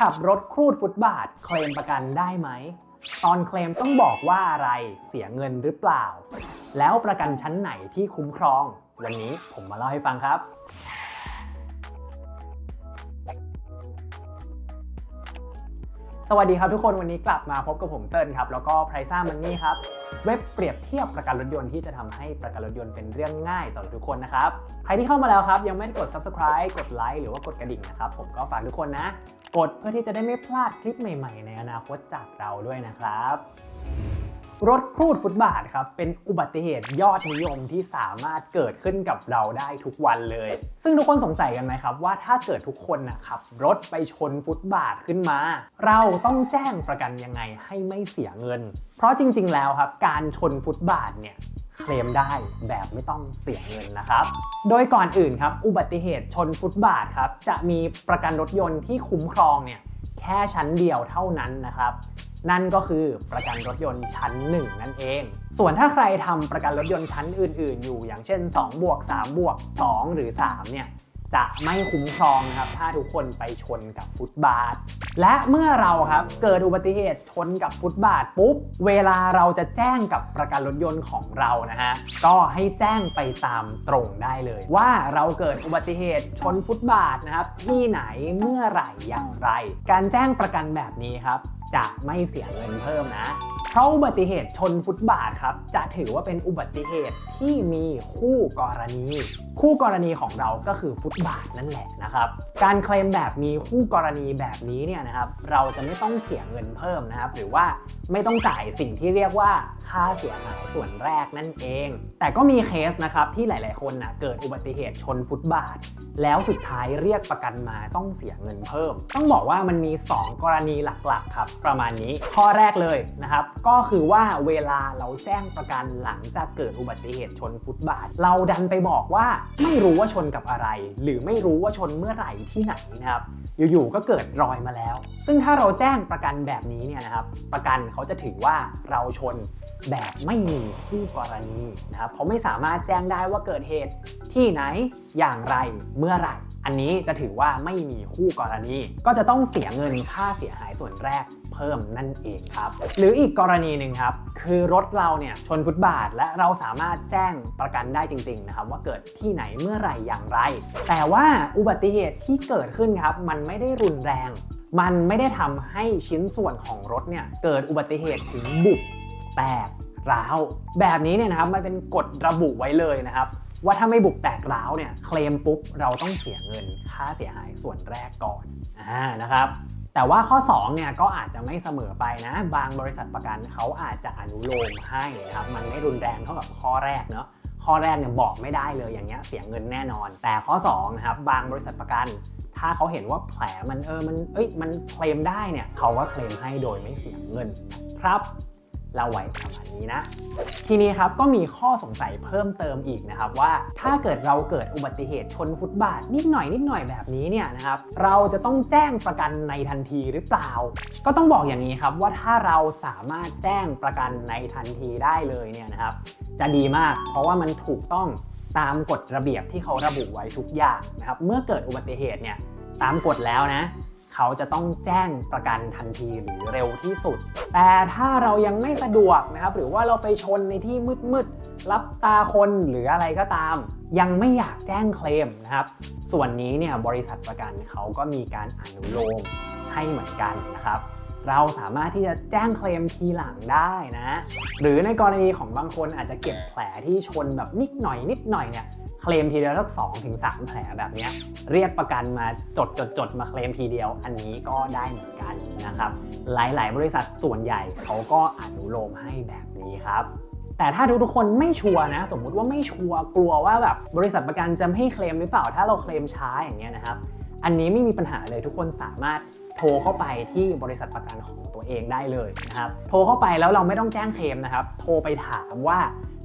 ขับรถครูดฟุตบาท เคลมประกันได้ไหม ตอนเคลมต้องบอกว่าอะไรเสียเงินหรือเปล่า แล้วประกันชั้นไหนที่คุ้มครอง วันนี้ผมมาเล่าให้ฟังครับสวัสดีครับทุกคนวันนี้กลับมาพบกับผมเติ้ลครับ แล้วก็ p r i ซ่ามันนี่ครับ เว็บเปรียบเทียบประกันรถยนต์ที่จะทำให้ประกันรถยนต์เป็นเรื่องง่ายสำหรับทุกคนนะครับ ใครที่เข้ามาแล้วครับ ยังไม่ได้กด subscribe กดไลค์หรือว่ากดกระดิ่งนะครับ ผมก็ฝากทุกคนนะ กดเพื่อที่จะได้ไม่พลาดคลิปใหม่ๆ ในอนาคตจากเราด้วยนะครับ รถครูดฟุตบาทครับ เป็นอุบัติเหตุยอดนิยมที่สามารถเกิดขึ้นกับเราได้ทุกวันเลย ซึ่งทุกคนสงสัยกันไหมครับ ว่าถ้าเกิดทุกคนนะขับ รถไปชนฟุตบาทขึ้นมา เราต้องแจ้งประกันยังไงให้ไม่เสียเงิน เพราะจริง ๆ แล้วครับ การชนฟุตบาทเนี่ย เคลมได้แบบไม่ต้องเสียเงินนะครับ โดยก่อนอื่นครับ อุบัติเหตุชนฟุตบาทครับ จะมีประกันรถยนต์ที่คุ้มครองเนี่ยแค่ชั้นเดียวเท่านั้นนะครับ นั่นก็คือประกันรถยนต์ชั้น 1 นั่นเอง ส่วนถ้าใครทำประกันรถยนต์ชั้นอื่น ๆ อยู่ อย่างเช่น2บวก3บวก2หรือ3เนี่ย จะไม่คุ้มครองนะครับถ้าทุกคนไปชนกับฟุตบาท และเมื่อเราครับเกิดอุบัติเหตุชนกับฟุตบาทปุ๊บ เวลาเราจะแจ้งกับประกันรถยนต์ของเรานะฮะก็ให้แจ้งไปตามตรงได้เลย ว่าเราเกิดอุบัติเหตุชนฟุตบาทนะครับที่ไหนเมื่อไหร่อย่างไร การแจ้งประกันแบบนี้ครับจะไม่เสียเงินเพิ่มนะ เพราะอุบัติเหตุชนฟุตบาทครับ จะถือว่าเป็นอุบัติเหตุที่มีคู่กรณี คู่กรณีของเราก็คือฟุตบาทนั่นแหละนะครับ การเคลมแบบมีคู่กรณีแบบนี้เนี่ยนะครับ เราจะไม่ต้องเสียเงินเพิ่มนะครับ หรือว่าไม่ต้องจ่ายสิ่งที่เรียกว่าค่าเสียหายส่วนแรกนั่นเอง แต่ก็มีเคสนะครับที่หลาย ๆ คนนะเกิดอุบัติเหตุชนฟุตบาท แล้วสุดท้ายเรียกประกันมาต้องเสียเงินเพิ่ม ต้องบอกว่ามันมี 2 กรณีหลัก ๆ ครับ ประมาณนี้ข้อแรกเลยนะครับก็คือว่าเวลาเราแจ้งประกันหลังจากเกิดอุบัติเหตุชนฟุตบาท เราดันไปบอกว่าไม่รู้ว่าชนกับอะไร หรือไม่รู้ว่าชนเมื่อไหร่ที่ไหนนะครับอยู่ๆก็เกิดรอยมาแล้ว ซึ่งถ้าเราแจ้งประกันแบบนี้เนี่ยนะครับประกันเขาจะถือว่าเราชนแบบไม่มีคู่กรณีนะครับเขาไม่สามารถแจ้งได้ว่าเกิดเหตุที่ไหนอย่างไรเมื่อไหร่ อันนี้จะถือว่าไม่มีคู่กรณี ก็จะต้องเสียเงินค่าเสียหาย ส่วนแรกเพิ่มนั่นเองครับ หรืออีกกรณีหนึ่งครับ คือรถเราเนี่ยชนฟุตบาท และเราสามารถแจ้งประกันได้จริงๆนะครับว่าเกิดที่ไหนเมื่อไหร่อย่างไร แต่ว่าอุบัติเหตุที่เกิดขึ้นครับ มันไม่ได้รุนแรง มันไม่ได้ทำให้ชิ้นส่วนของรถเนี่ยเกิดอุบัติเหตุถึงบุบแตกร้าว แบบนี้เนี่ยนะครับมันเป็นกฎระบุไว้เลยนะครับว่าถ้าไม่บุบแตกร้าวเนี่ยเคลมปุ๊บเราต้องเสียเงินค่าเสียหายส่วนแรกก่อนอ่านะครับ แต่ว่าข้อ2เนี่ยก็อาจจะไม่เสมอไปนะ บางบริษัทประกันเขาอาจจะอนุโลมให้นะครับมันไม่รุนแรงเท่ากับข้อแรกเนาะข้อแรกเนี่ยบอกไม่ได้เลยอย่างเงี้ยเสียเงินแน่นอน แต่ข้อ2นะครับบางบริษัทประกัน ถ้าเขาเห็นว่าแผลมันเออมันเอ้ยมันเคลมได้เนี่ยเขาก็เคลมให้โดยไม่เสียเงินครับ เราไว้ประมาณนี้นะ ทีนี้ครับก็มีข้อสงสัยเพิ่มเติมอีกนะครับว่าถ้าเกิดเราเกิดอุบัติเหตุชนฟุตบาทนิดหน่อยนิดหน่อยแบบนี้เนี่ยนะครับเราจะต้องแจ้งประกันในทันทีหรือเปล่า ก็ต้องบอกอย่างนี้ครับว่าถ้าเราสามารถแจ้งประกันในทันทีได้เลยเนี่ยนะครับจะดีมากเพราะว่ามันถูกต้องตามกฎระเบียบที่เขาระบุไว้ทุกอย่างนะครับเมื่อเกิดอุบัติเหตุเนี่ยตามกฎแล้วนะ เขาจะต้องแจ้งประกันทันทีหรือเร็วที่สุด แต่ถ้าเรายังไม่สะดวกนะครับหรือว่าเราไปชนในที่มืดๆรับตาคนหรืออะไรก็ตาม ยังไม่อยากแจ้งเคลมนะครับ ส่วนนี้เนี่ยบริษัทประกันเขาก็มีการอนุโลมให้เหมือนกันนะครับ เราสามารถที่จะแจ้งเคลมทีหลังได้นะ หรือในกรณีของบางคนอาจจะเก็บแผลที่ชนแบบนิดหน่อยนิดหน่อยเนี่ยเคลมทีเดียวสักสองถึงสามแผลแบบนี้เรียกประกันมาจดจดจดมาเคลมทีเดียว อันนี้ก็ได้เหมือนกันนะครับ หลาย ๆ บริษัทส่วนใหญ่เขาก็อนุโลมให้แบบนี้ครับแต่ถ้าทุกๆคนไม่ชัวร์นะ สมมุติว่าไม่ชัวร์กลัวว่าแบบบริษัทประกันจะให้เคลมหรือเปล่า ถ้าเราเคลมช้าอย่างเงี้ยนะครับ อันนี้ไม่มีปัญหาเลยทุกคนสามารถ โทรเข้าไปที่บริษัทประกันของตัวเองได้เลยนะครับ โทรเข้าไปแล้วเราไม่ต้องแจ้งเคลมนะครับ โทรไปถามว่า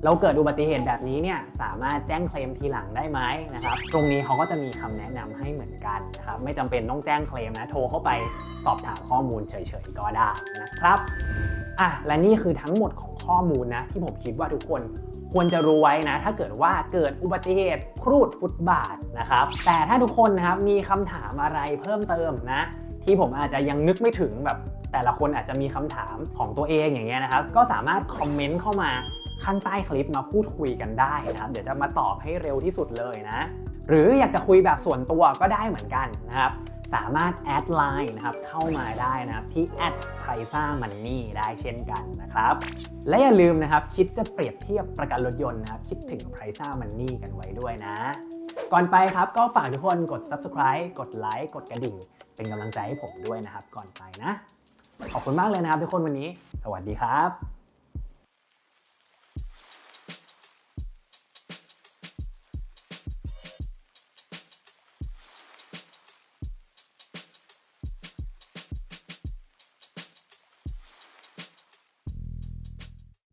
เราเกิดอุบัติเหตุแบบนี้เนี่ยสามารถแจ้งเคลมทีหลังได้ไหมนะครับ ตรงนี้เขาก็จะมีคำแนะนำให้เหมือนกันนะครับ ไม่จำเป็นต้องแจ้งเคลมนะ โทรเข้าไปสอบถามข้อมูลเฉยๆก็ได้นะครับอะและนี่คือทั้งหมดของข้อมูลนะที่ผมคิดว่าทุกคน ควรจะรู้ไว้นะ ถ้าเกิดว่าเกิดอุบัติเหตุครูดฟุตบาทนะครับ แต่ถ้าทุกคนนะครับมีคำถามอะไรเพิ่มเติมนะ ที่ผมอาจจะยังนึกไม่ถึงแบบแต่ละคนอาจจะมีคำถามของตัวเองอย่างเงี้ยนะครับ ก็สามารถคอมเมนต์เข้ามาข้างใต้คลิปมาพูดคุยกันได้นะครับ เดี๋ยวจะมาตอบให้เร็วที่สุดเลยนะ หรืออยากจะคุยแบบส่วนตัวก็ได้เหมือนกันนะครับ สามารถแอดไลน์นะครับเข้ามาได้นะครับที่ a d p r i z a money ได้เช่นกันนะครับ และอย่าลืมนะครับคิดจะเปรียบเทียบประกันรถยนต์นะครับคิดถึง p r i z a money กันไว้ด้วยนะ ก่อนไปครับก็ฝากทุกคนกด subscribe กดไลค์กดกระดิ่ง เป็นกำลังใจให้ผมด้วยนะครับ ก่อนไปนะ ขอบคุณมากเลยนะครับทุกคนวันนี้ สวัสดีครับ